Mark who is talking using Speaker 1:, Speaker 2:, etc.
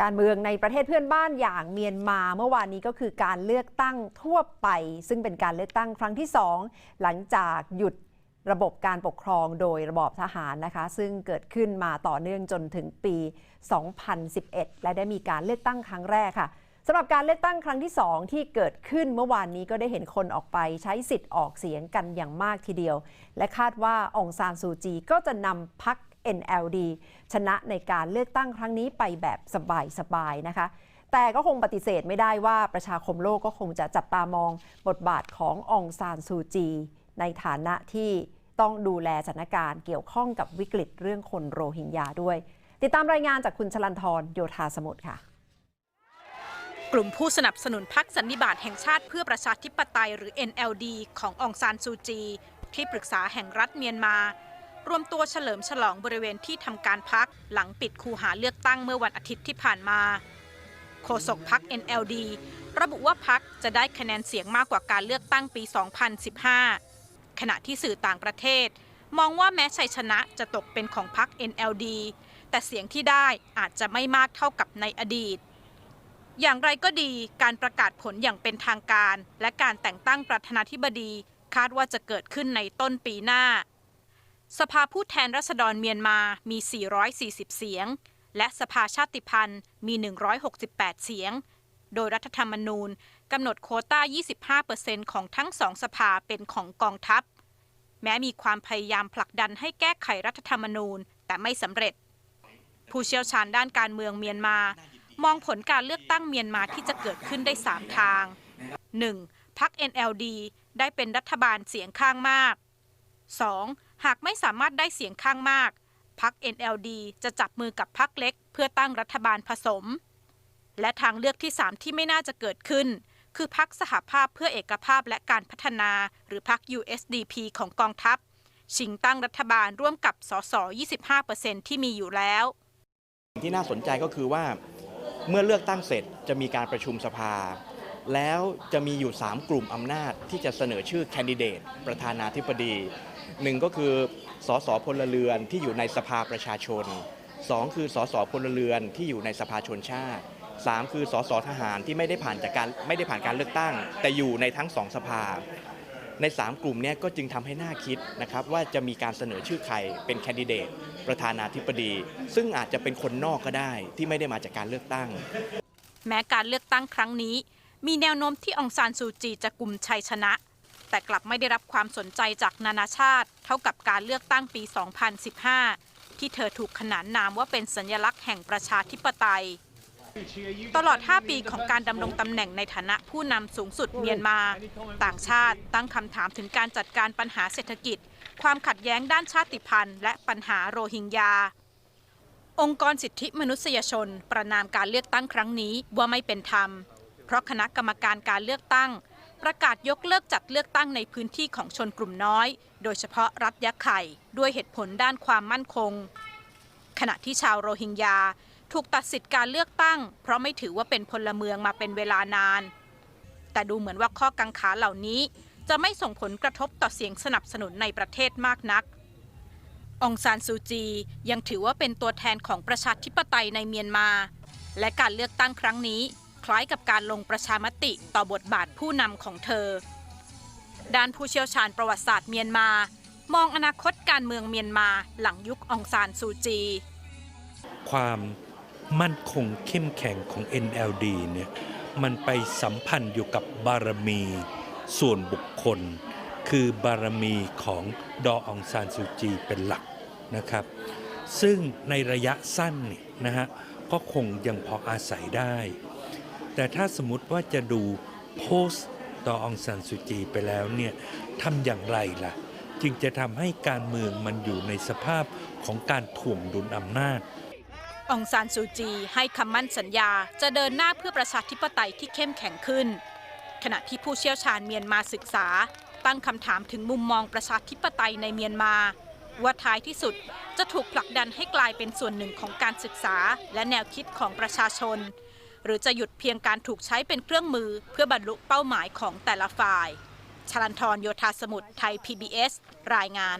Speaker 1: การเมืองในประเทศเพื่อนบ้านอย่างเมียนมาเมื่อวานนี้ก็คือการเลือกตั้งทั่วไป ซึ่งเป็นการเลือกตั้งครั้งที่ 2 หลังจากหยุดระบบการปกครองโดยระบอบทหารนะคะ ซึ่งเกิดขึ้นมาต่อเนื่องจนถึงปี 2011 และได้มีการเลือกตั้งครั้งแรกค่ะสำหรับการเลือกตั้งครั้งที่ 2 ที่เกิดขึ้นเมื่อวานนี้ก็ได้เห็นคนออกไปใช้สิทธิ์ออกเสียงกันอย่างมากทีเดียว และคาดว่าองซานซูจีก็จะนำพัก NLD ชนะในการเลือกตั้งครั้งนี้ไปแบบสบายๆนะคะ แต่ก็คงปฏิเสธไม่ได้ว่าประชาคมโลกก็คงจะจับตามองบทบาทขององซานซูจี ในฐานะที่ต้องดูแลสถานการณ์เกี่ยวข้องกับวิกฤตเรื่องคนโรฮิงญาด้วย ติดตามรายงานจากคุณชลันทรโยธาสมุทรค่ะ
Speaker 2: กลุ่มผู้สนับสนุนพรรคสันนิบาตแห่งชาติเพื่อประชาธิปไตยหรือ NLD ขององซานซูจี ที่ปรึกษาแห่งรัฐเมียนมา รวมตัวเฉลิมฉลองบริเวณที่ทำการพักหลังปิดคูหาเลือกตั้งเมื่อวันอาทิตย์ที่ผ่านมาโฆษกพัก NLD ระบุว่าพักจะได้คะแนนเสียงมากกว่าการเลือกตั้งปี 2015 ขณะที่สื่อต่างประเทศ มองว่าแม้ชัยชนะจะตกเป็นของพัก NLD แต่เสียงที่ได้อาจจะไม่มากเท่ากับในอดีต อย่างไรก็ดีการประกาศผลอย่างเป็นทางการ และการแต่งตั้งประธานาธิบดีคาดว่าจะเกิดขึ้นในต้นปีหน้า สภาผู้แทนราษฎรเมียนมามี 440 เสียง และสภาชาติพันธ์มี 168 เสียง โดยรัฐธรรมนูญกำหนดโคต้า 25%ของทั้งสองสภาเป็นของกองทัพ แม้มีความพยายามผลักดันให้แก้ไขรัฐธรรมนูญแต่ไม่สำเร็จ ผู้เชี่ยวชาญด้านการเมืองเมียนมา มองผลการเลือกตั้งเมียนมาที่จะเกิดขึ้นได้ 3 ทาง 1. พัก NLD ได้เป็นรัฐบาลเสียงข้างมาก 2. หากไม่สามารถได้เสียงข้างมากพัก NLD จะจับมือกับพักเล็ก เพื่อตั้งรัฐบาลผสม และทางเลือกที่ 3 ที่ไม่น่าจะเกิดขึ้น คือพักสหภาพเพื่อเอกภาพและการพัฒนา หรือพัก USDP ของกองทัพ ชิงตั้งรัฐบาลร่วมกับสส 25%ที่มีอยู่แล้ว
Speaker 3: ที่น่าสนใจก็คือว่า เมื่อเลือกตั้งเสร็จจะมีการประชุมสภา แล้วจะมีอยู่ 3 กลุ่มอำนาจที่จะเสนอชื่อแคนดิเดตประธานาธิบดี หนึ่งก็คือสสพลเรือนที่อยู่ในสภาประชาชน2คือสสพลเรือนที่อยู่ในสภาชนชาติ3คือสสทหารที่ไม่ได้ผ่านจากการไม่ได้ผ่านการเลือกตั้ง แต่อยู่ในทั้งสองสภา ใน 3 กลุ่มเนี้ก็จึงทำให้น่าคิดนะครับว่าจะมีการเสนอชื่อใครเป็นแคนดิเดตประธานาธิบดี ซึ่งอาจจะเป็นคนนอกก็ได้ที่ไม่ได้มาจากการเลือกตั้ง
Speaker 2: แม้การเลือกตั้งครั้งนี้ มีแนวโน้มที่องซานซูจีจะกลุ่มชัยชนะ แต่กลับไม่ได้รับความสนใจจากนานาชาติ เท่ากับการเลือกตั้งปี 2015 ที่เธอถูกขนานนามว่าเป็นสัญลักษณ์แห่งประชาธิปไตย ตลอด 5 ปีของการดำรงตำแหน่งในฐานะผู้นำสูงสุดเมียนมา ต่างชาติตั้งคำถามถึงการจัดการปัญหาเศรษฐกิจ ความขัดแย้งด้านชาติพันธุ์ และปัญหาโรฮิงญาองค์กรสิทธิมนุษยชน ประนามการเลือกตั้งครั้งนี้ว่าไม่เป็นธรรม เพราะคณะกรรมการการเลือกตั้ง ประกาศยกเลิกจัดเลือกตั้งในพื้นที่ของชนกลุ่มน้อย โดยเฉพาะรัฐยะไข่ ด้วยเหตุผลด้านความมั่นคง ขณะที่ชาวโรฮิงญาถูกตัดสิทธิ์การเลือกตั้ง เพราะไม่ถือว่าเป็นพลเมืองมาเป็นเวลานาน แต่ดูเหมือนว่าข้อกังขาเหล่านี้ จะไม่ส่งผลกระทบต่อเสียงสนับสนุนในประเทศมากนัก องซานซูจียังถือว่าเป็นตัวแทนของประชาธิปไตยในเมียนมา และการเลือกตั้งครั้งนี้ ล้ายกับการลงประชามติต่อบทบาทผู้นำของเธอ ด้านผู้เชี่ยวชาญประวัติศาสตร์เมียนมา มองอนาคตการเมืองเมียนมาหลังยุคองซานซูจี
Speaker 4: ความมั่นคงเข้มแข็งของ NLD เนี่ยมันไปสัมพันธ์อยู่กับบารมีส่วนบุคคล คือบารมีของดอองซานซูจีเป็นหลักนะครับ ซึ่งในระยะสั้นเนี่ยนะฮะก็คงยังพออาศัยได้ แต่ถ้าสมมติว่าจะดูโพสต์ดอองซานซูจีไปแล้วเนี่ยทำอย่างไรล่ะ จึงจะทำให้การเมืองมันอยู่ในสภาพของการถ่วงดุลอำนาจ
Speaker 2: องซานซูจีให้คำมั่นสัญญาจะเดินหน้าเพื่อประชาธิปไตยที่เข้มแข็งขึ้น ขณะที่ผู้เชี่ยวชาญเมียนมาศึกษา ตั้งคำถามถึงมุมมองประชาธิปไตยในเมียนมา ว่าท้ายที่สุดจะถูกผลักดันให้กลายเป็นส่วนหนึ่งของการศึกษาและแนวคิดของประชาชน หรือจะหยุดเพียงการถูกใช้เป็นเครื่องมือเพื่อบรรลุเป้าหมายของแต่ละฝ่ายชลันทรโยธาสมุทรไทย PBS รายงาน